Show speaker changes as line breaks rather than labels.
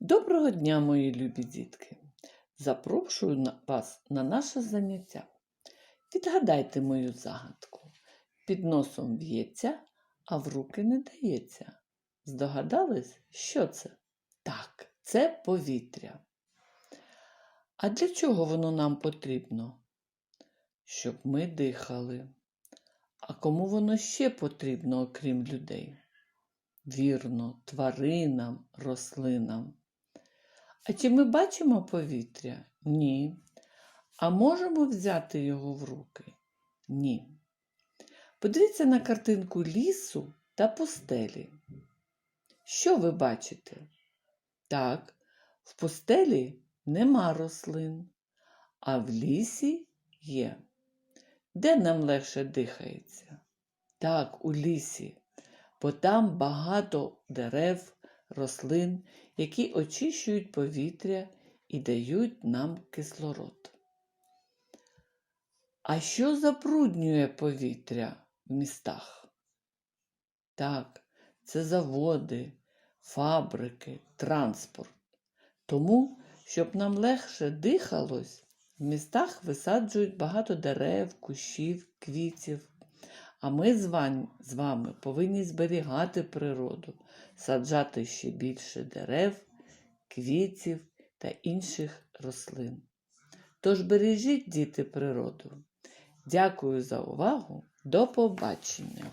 Доброго дня, мої любі дітки! Запрошую вас на наше заняття. Відгадайте мою загадку. Під носом в'ється, а в руки не дається. Здогадались, що це? Так, це повітря. А для чого воно нам потрібно? Щоб ми дихали. А кому воно ще потрібно, окрім людей? Вірно, тваринам, рослинам. А чи ми бачимо повітря? Ні. А можемо взяти його в руки? Ні. Подивіться на картинку лісу та пустелі. Що ви бачите? Так, в пустелі нема рослин, а в лісі є. Де нам легше дихається? Так, у лісі, бо там багато дерев, рослин, які очищують повітря і дають нам кислород. А що забруднює повітря в містах? Так, це заводи, фабрики, транспорт. Тому, щоб нам легше дихалось, в містах висаджують багато дерев, кущів, квітів. А ми з вами, повинні зберігати природу, саджати ще більше дерев, квітів та інших рослин. Тож бережіть, діти, природу. Дякую за увагу. До побачення!